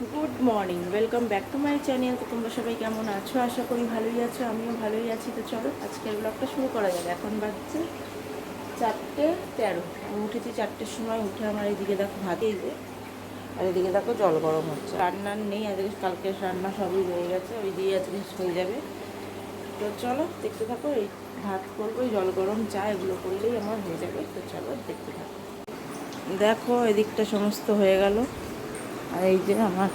Good morning, welcome back to my channel. তো তোমরা সবাই কেমন আছো? আশা করি ভালোই আছো, আমিও ভালোই আছি। তো চলো, আজকের ব্লগটা শুরু করা যাবে এখন বাজছে চারটে তেরো। আমি উঠেছি চারটের সময়, উঠে আমার এইদিকে দেখো ভাত এই যে, আর এদিকে দেখো জল গরম হচ্ছে। রান্নার নেই, আজকে কালকে রান্না সবই হয়ে গেছে, ওই দিয়ে আজকে হয়ে যাবে। তো চলো, দেখতে থাকো, এই ভাত করব জল গরম চা এগুলো করলেই আমার হয়ে যাবে। তো চলো, দেখতে থাকো। দেখো, এদিকটা সমস্ত হয়ে গেল। আর এই যে আমার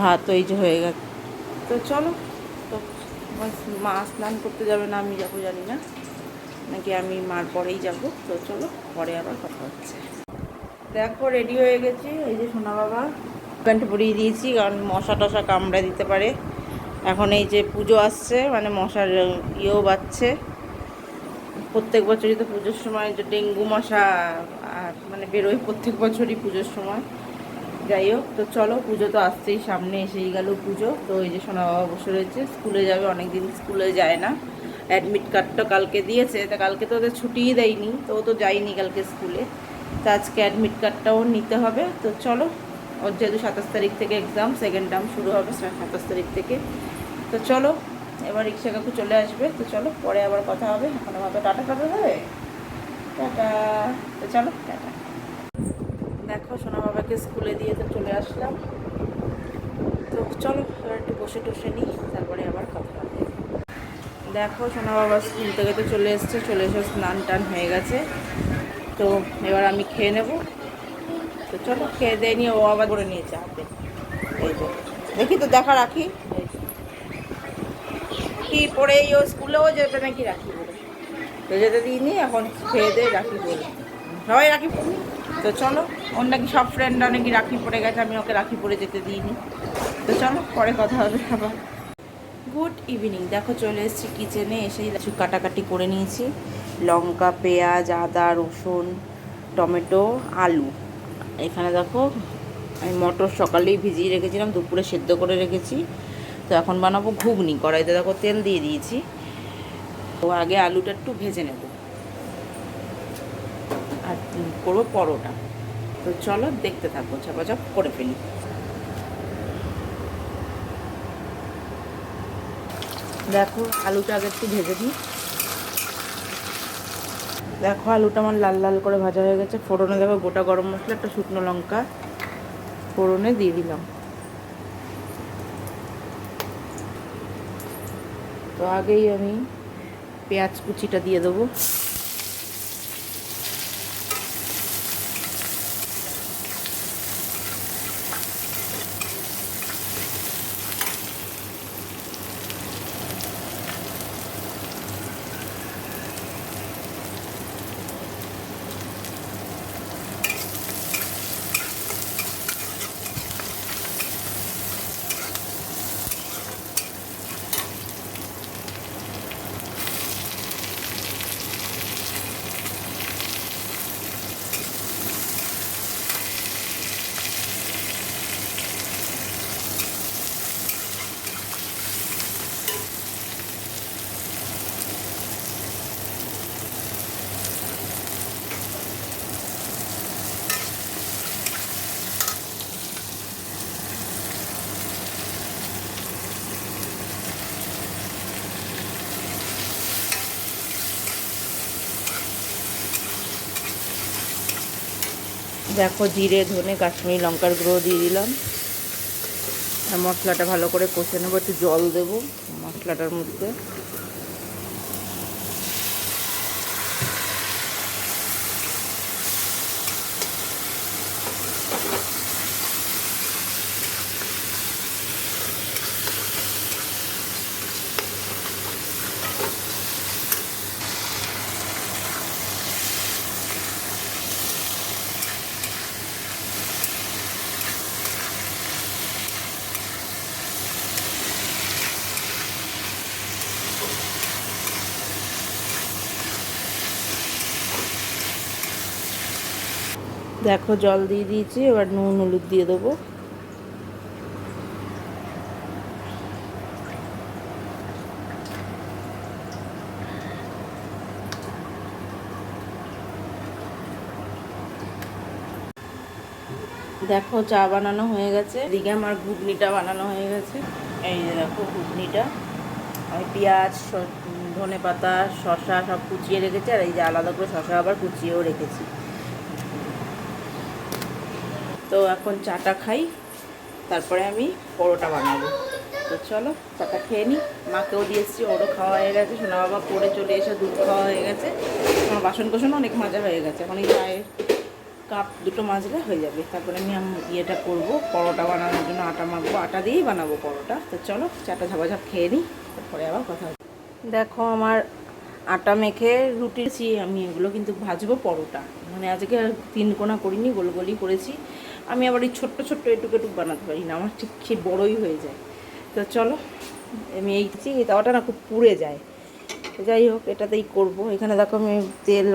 ভাত ওই যে হয়ে গেছে। তো চলো, তো মা স্নান করতে যাবে না, আমি যাব জানি না। নাকি আমি মার পরেই যাব। তো চলো, পরে আবার কথা হচ্ছে। দেখো রেডি হয়ে গেছি। এই যে সোনা বাবা, প্যান্ট পরিয়ে দিয়েছি, কারণ মশা টশা কামড়ে দিতে পারে। এখন এই যে পুজো আসছে মানে মশার ইয়েও বাচ্ছে প্রত্যেক বছরই তো পুজোর সময় যে ডেঙ্গু মশা মানে বেরোয় প্রত্যেক বছরই পুজোর সময়। যাই হোক, তো চলো পুজো তো আসছেই, সামনে এসেই গেল পুজো। তো ওই যে সোনা বাবা বসে রয়েছে, স্কুলে যাবে অনেক দিন স্কুলে যায় না। অ্যাডমিট কার্ডটা কালকে দিয়েছে, তা কালকে তো ওদের ছুটিই দেয়নি, তো ও তো যায়নি কালকে স্কুলে। তো আজকে অ্যাডমিট কার্ডটাও নিতে হবে, তো চলো। ওর যেহেতু সাতাশ তারিখ থেকে এক্সাম সেকেন্ড টার্ম শুরু হবে সাতাশ তারিখ থেকে। তো চলো, এবার রিক্সা কাকু চলে আসবে, তো চলো, পরে আবার কথা হবে। এখন আমার তো টাটা টাটা হবে টাটা। তো চলো, টাটা। দেখো, সোনা বাবাকে স্কুলে দিয়ে তো চলে আসলাম। তো চলো একটু বসে টসে নিই, তারপরে আবার কথা দেখো, সোনা বাবা স্কুল থেকে তো চলে এসছে, চলে এসে স্নান টান হয়ে গেছে। তো এবার আমি খেয়ে নেব। তো চলো, খেয়ে দিয়ে নিয়ে ও আবার করে নিয়েছে হাতে। এই তো দেখি তো, দেখা রাখি। কি পরে ও স্কুলেও যেতে নাকি রাখি বলে। তো যেতে দিইনি, এখন খেয়ে দিয়ে রাখি বলে। সবাই রাখি পরি তো চলো, ওর নাকি সব ফ্রেন্ডরা নাকি রাখি পড়ে গেছে, আমি ওকে রাখি পরে যেতে দিইনি। তো চলো, পরে কথা হবে আবার। গুড ইভিনিং দেখো চলে এসেছি কিচেনে এসেই কিছু কাটাকাটি করে নিয়েছি। লঙ্কা, পেঁয়াজ, আদা, রসুন, টমেটো, আলু। এখানে দেখো, আমি মটর সকালেই ভিজিয়ে রেখেছিলাম, দুপুরে সেদ্ধ করে রেখেছি। তো এখন বানাবো ঘুগনি, কড়াইতে দেখো তেল দিয়ে দিয়েছি। তো আগে আলুটা একটু ভেজে নেব। করব পরোটা। তো চলো দেখতে থাকব চাপাচাপ করে ফেলি। দেখো আলুটা আগে একটু ভেজে দিই দেখো আলুটা আমার লাল লাল করে ভাজা হয়ে গেছে। ফোড়নে দেখো গোটা গরম মশলা, একটা শুকনো লঙ্কা ফোড়নে দিয়ে দিলাম। তো আগেই আমি পেঁয়াজ কুচিটা দিয়ে দেবো। দেখো জিরে, ধনে, কাশ্মীরি লঙ্কার গুঁড়ো দিয়ে দিলাম। আর মশলাটা ভালো করে কষে নেব, একটু জল দেবো মশলাটার মধ্যে। দেখো জল দিয়ে দিয়েছি, এবার নুন হলুদ দিয়ে দেবো। দেখো চা বানানো হয়ে গেছে। এদিকে আমার ঘুগনিটা বানানো হয়ে গেছে। এই যে দেখো ঘুগনিটা। আমি পেঁয়াজ ধনে পাতা শসা সব কুচিয়ে রেখেছি, আর এই যে আলাদা করে শসা আবার কুচিয়েও রেখেছি। তো এখন চাটা খাই, তারপরে আমি পরোটা বানাবো। তো চলো, চাটা খেয়ে নিই মাকেও দিয়েছি ওরও খাওয়া হয়ে গেছে। সোনা বাবা পড়ে চলে এসে দুধ খাওয়া হয়ে গেছে। আমার বাসন কোসন অনেক মাজা হয়ে গেছে। এখন এই চায়ের কাপ দুটো মাজলে হয়ে যাবে। তারপরে আমি ইয়েটা করব, পরোটা বানানোর জন্য আটা মাখবো। আটা দিয়েই বানাবো পরোটা। তো চলো, চাটা ঝাপাঝাপ খেয়ে নিই তারপরে আবার কথা দেখো আমার আটা মেখে রুটিছি আমি এগুলো কিন্তু ভাজবো পরোটা। মানে আজকে তিন কোনা করিনি, গোল গোলই করেছি। আমি আবার ওই ছোট্ট ছোট্ট এটুক এটুক বানাতে পারি না, আমার ঠিক সে বড়ই হয়ে যায়। তো চলো, আমি এই এই তাওয়াটা না খুব পুড়ে যায়। যাই হোক, এটাতেই করব। এখানে দেখো আমি তেল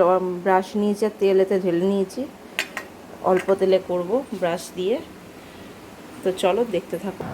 ব্রাশ নিয়েছি আর তেল এতে ঢেলে নিয়েছি। অল্প তেলে করব ব্রাশ দিয়ে। তো চলো, দেখতে থাকো।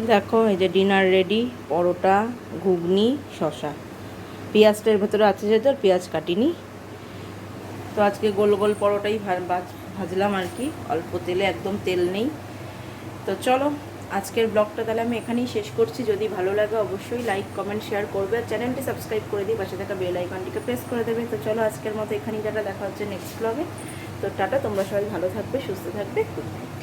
দেখো, এই যে ডিনার রেডি পরোটা, ঘুগনি শশা পেঁয়াজটা এর ভেতরে আছে যেহেতু আর পেঁয়াজ কাটিনি। তো আজকে গোল গোল পরোটাই ভাজ- ভাজলাম আর কি। অল্প তেলে, একদম তেল নেই। তো চলো, আজকের ব্লগটা তাহলে আমি এখানেই শেষ করছি। যদি ভালো লাগে অবশ্যই লাইক কমেন্ট শেয়ার করবে। আর চ্যানেলটি সাবস্ক্রাইব করে দিই পাশে থাকা বেল আইকনটিকে প্রেস করে দেবে। তো চলো, আজকের মতো এখানেই যারা দেখা হচ্ছে নেক্সট ব্লগে তো টাটা, তোমরা সবাই ভালো থাকবে, সুস্থ থাকবে। Good night